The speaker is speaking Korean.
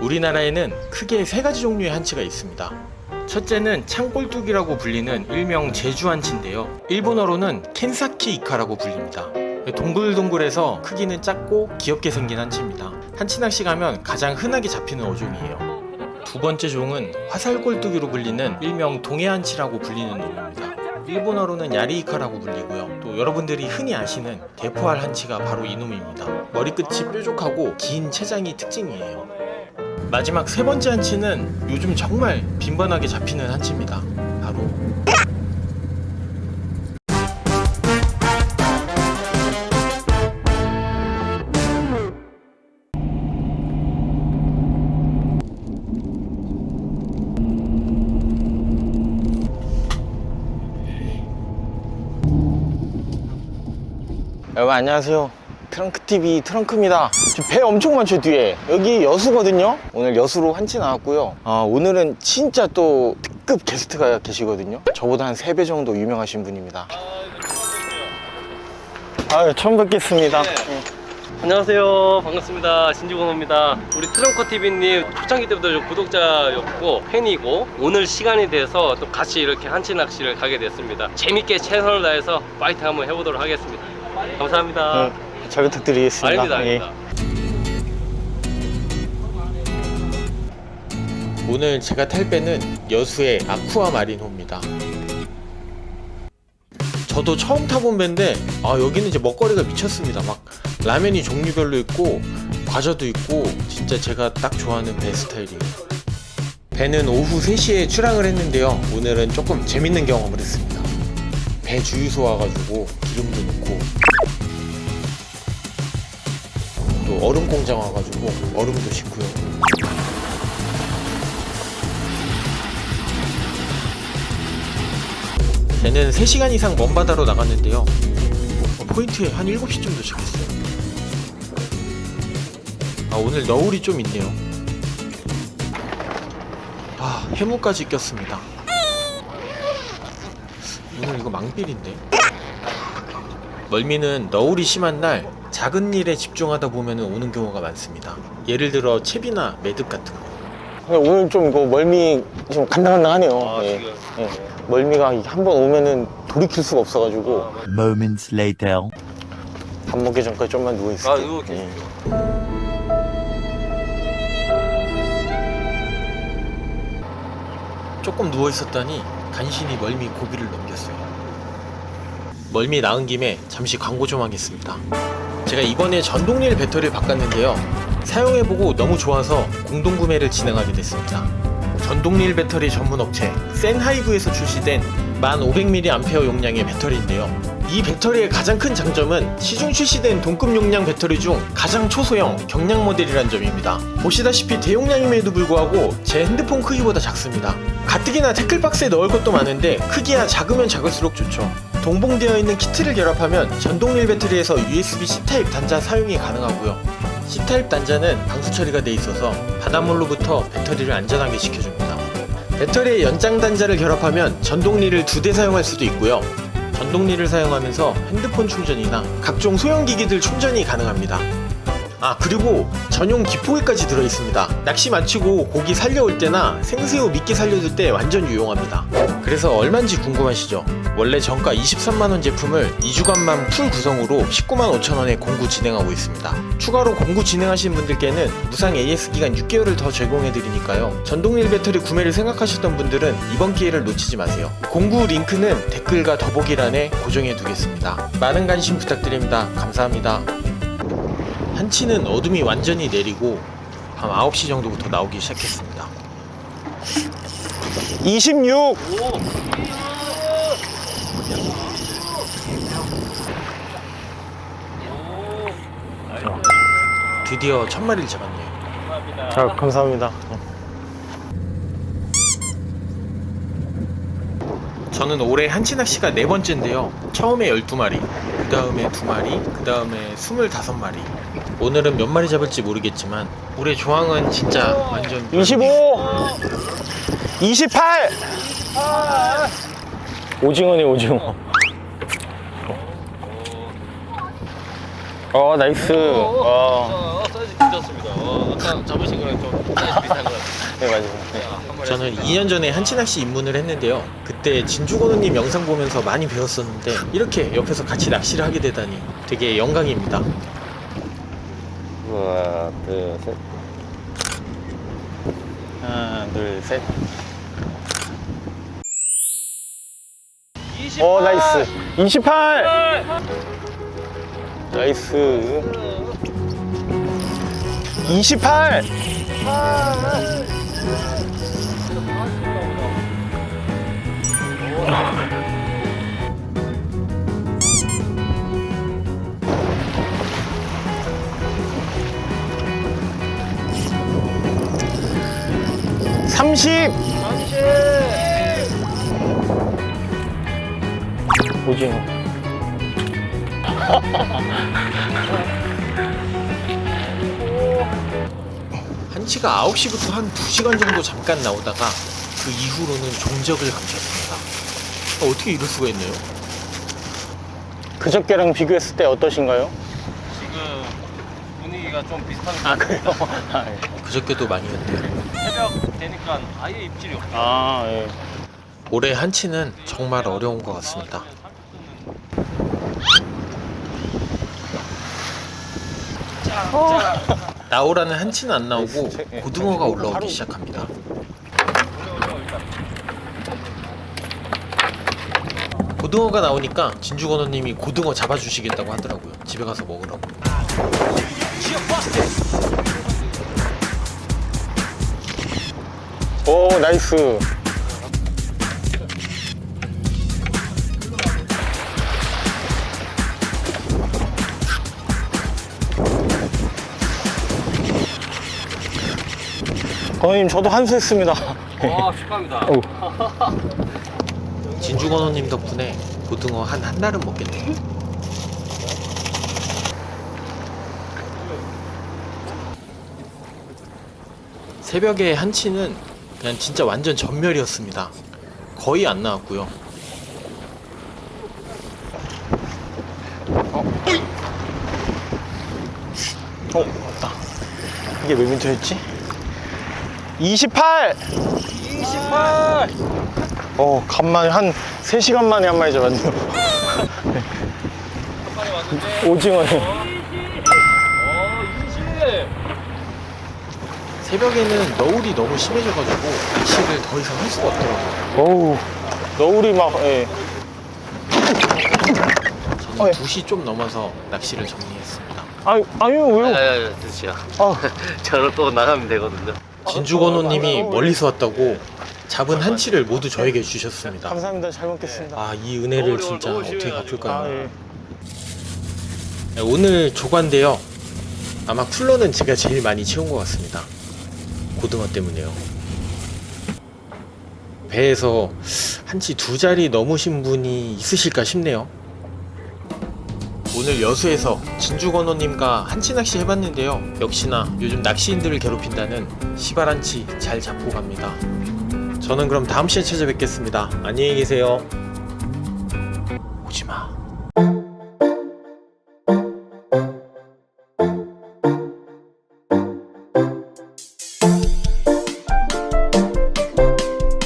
우리나라에는 크게 세 가지 종류의 한치가 있습니다. 첫째는 창꼴뚜기라고 불리는 일명 제주 한치인데요. 일본어로는 켄사키 이카라고 불립니다. 동글동글해서 크기는 작고 귀엽게 생긴 한치입니다. 한치 낚시 가면 가장 흔하게 잡히는 어종이에요. 두 번째 종은 화살꼴뚜기로 불리는 일명 동해한치라고 불리는 놈입니다. 일본어로는 야리이카라고 불리고요. 또 여러분들이 흔히 아시는 대포알 한치가 바로 이 놈입니다. 머리끝이 뾰족하고 긴 체장이 특징이에요. 마지막 세 번째 한치는 요즘 정말 빈번하게 잡히는 한치입니다. 바로 여러분 안녕하세요 트렁크TV 트렁크입니다 지금 배 엄청 많죠 뒤에 여기 여수거든요 오늘 여수로 한치 나왔고요 아, 오늘은 진짜 또 특급 게스트가 계시거든요 저보다 한 3배 정도 유명하신 분입니다 아 처음 뵙겠습니다 네. 안녕하세요. 반갑습니다. 신주건호입니다. 우리 트렁커 TV님 초창기 때부터 좀 구독자였고 팬이고 오늘 시간이 돼서 또 같이 이렇게 한치 낚시를 가게 됐습니다. 재밌게 최선을 다해서 파이팅 한번 해보도록 하겠습니다. 감사합니다. 네, 잘 부탁드리겠습니다. 아닙니다, 아닙니다. 예. 오늘 제가 탈 배는 여수의 아쿠아 마린호입니다. 저도 처음 타본 배인데 아 여기는 이제 먹거리가 미쳤습니다. 막 라면이 종류별로 있고 과자도 있고 진짜 제가 딱 좋아하는 배 스타일이에요. 배는 오후 3시에 출항을 했는데요. 오늘은 조금 재밌는 경험을 했습니다. 배 주유소 와가지고 기름도 넣고 또 얼음 공장 와가지고 얼음도 싣고요. 배는 3시간 이상 먼 바다로 나갔는데요. 어, 포인트에 한 7시쯤 도착했어요. 아 오늘 너울이 좀 있네요. 아 해무까지 꼈습니다. 오늘 이거 망필인데? 멀미는 너울이 심한 날 작은 일에 집중하다 보면 오는 경우가 많습니다 예를 들어 채비나 매듭 같은 거 오늘 좀 이거 멀미 좀 간당간당하네요 아, 지금. 멀미가 한 번 오면은 돌이킬 수가 없어가지고 Moments later. 밥 먹기 전까지 좀만 누워 있을게요. 아, 누워 계십시오. 조금 누워 있었더니 간신히 멀미 고비를 넘겼어요. 멀미 나은 김에 잠시 광고 좀 하겠습니다. 제가 이번에 전동릴 배터리를 바꿨는데요. 사용해보고 너무 좋아서 공동구매를 진행하게 됐습니다. 전동릴 배터리 전문 업체 센하이브에서 출시된 1500mAh 용량의 배터리인데요. 이 배터리의 가장 큰 장점은 시중 출시된 동급 용량 배터리 중 가장 초소형 경량 모델이란 점입니다. 보시다시피 대용량임에도 불구하고 제 핸드폰 크기보다 작습니다. 가뜩이나 태클박스에 넣을 것도 많은데 크기야 작으면 작을수록 좋죠. 동봉되어 있는 키트를 결합하면 전동릴 배터리에서 USB-C 타입 단자 사용이 가능하고요. C타입 단자는 방수 처리가 돼 있어서 바닷물로부터 배터리를 안전하게 지켜줍니다. 배터리의 연장 단자를 결합하면 전동릴을 두 대 사용할 수도 있고요. 전동릴을 사용하면서 핸드폰 충전이나 각종 소형 기기들 충전이 가능합니다. 아 그리고 전용 기포기까지 들어있습니다. 낚시 마치고 고기 살려올 때나 생새우 미끼 살려줄 때 완전 유용합니다. 그래서 얼마인지 궁금하시죠? 원래 정가 23만원 제품을 2주간만 풀 구성으로 19만 5천원에 공구 진행하고 있습니다. 추가로 공구 진행하시는 분들께는 무상 AS 기간 6개월을 더 제공해드리니까요. 전동릴 배터리 구매를 생각하셨던 분들은 이번 기회를 놓치지 마세요. 공구 링크는 댓글과 더보기란에 고정해두겠습니다. 많은 관심 부탁드립니다. 감사합니다. 한치는 어둠이 완전히 내리고 밤 9시 정도부터 나오기 시작했습니다. 26! 드디어 첫 마리를 잡았네요. 감사합니다. 자, 감사합니다. 저는 올해 한치 낚시가 네 번째인데요. 처음에 12마리, 그 다음에 2마리, 그 다음에 25마리. 오늘은 몇 마리 잡을지 모르겠지만, 올해 조항은 진짜 완전. 25! 28! 오징어네, 오징어. 어, 나이스. 어. 어, 괜찮습니다. 어, 아까 잡으신 거랑 좀 비싼 거네 맞아요. 저는 2년 전에 한치 낚시 입문을 했는데요. 그때 진주건우님 영상 보면서 많이 배웠었는데 이렇게 옆에서 같이 낚시를 하게 되다니 되게 영광입니다. 하나 둘 셋. 하나 둘 셋. 오 나이스. 28. 나이스. 28. 삼십. 오징어. 한치가 9시부터 한 2시간 정도 잠깐 나오다가 그 이후로는 종적을 감췄습니다. 어, 어떻게 이럴 수가 있네요? 그저께랑 비교했을 때 어떠신가요? 지금 분위기가 좀 비슷한 것아 같아요. 그래요? 아, 예. 그저께도 많이 했대요. 새벽 되니까 아예 입질이 없어요. 아 예. 올해 한치는 정말 어려운 것 같습니다. 나오라는 한치는 안 나오고 고등어가 올라오기 시작합니다. 고등어가 나오니까 진주건어님이 고등어 잡아주시겠다고 하더라고요. 집에 가서 먹으라고. 오 나이스. 건우님 저도 한수했습니다. 와 축하합니다. 어우. 진주건어님 덕분에 고등어 한 한 달은 먹겠네요. 새벽에 한치는 그냥 진짜 완전 전멸이었습니다. 거의 안 나왔고요. 어 맞다. 이게 몇 미터였지? 28. 28. 어 간만에 한 3시간 만에 한 마리 잡았네요. 오징어네. 어 20. 새벽에는 너울이 너무 심해져가지고 낚시를 더 이상 할 수가 없더라고요. 어우 너울이 막 예. 저는 어, 예. 2시 좀 넘어서 낚시를 정리했습니다. 아유 아유 왜요? 야야야 드시야. 아, 저로 또 나가면 되거든요. 진주건호님이 멀리서 왔다고 잡은 한치를 모두 저에게 주셨습니다. 감사합니다. 잘 먹겠습니다. 아 이 은혜를 진짜 어떻게. 갚을까요? 아, 예. 네, 오늘 조과인데요. 아마 쿨러는 제가 제일 많이 채운 것 같습니다. 고등어 때문에요. 배에서 한치 두 자리 넘으신 분이 있으실까 싶네요. 오늘 여수에서 진주건호님과 한치 낚시 해봤는데요. 역시나 요즘 낚시인들을 괴롭힌다는 시발한치 잘 잡고 갑니다. 저는 그럼 다음 시간에 찾아뵙겠습니다. 안녕히 계세요.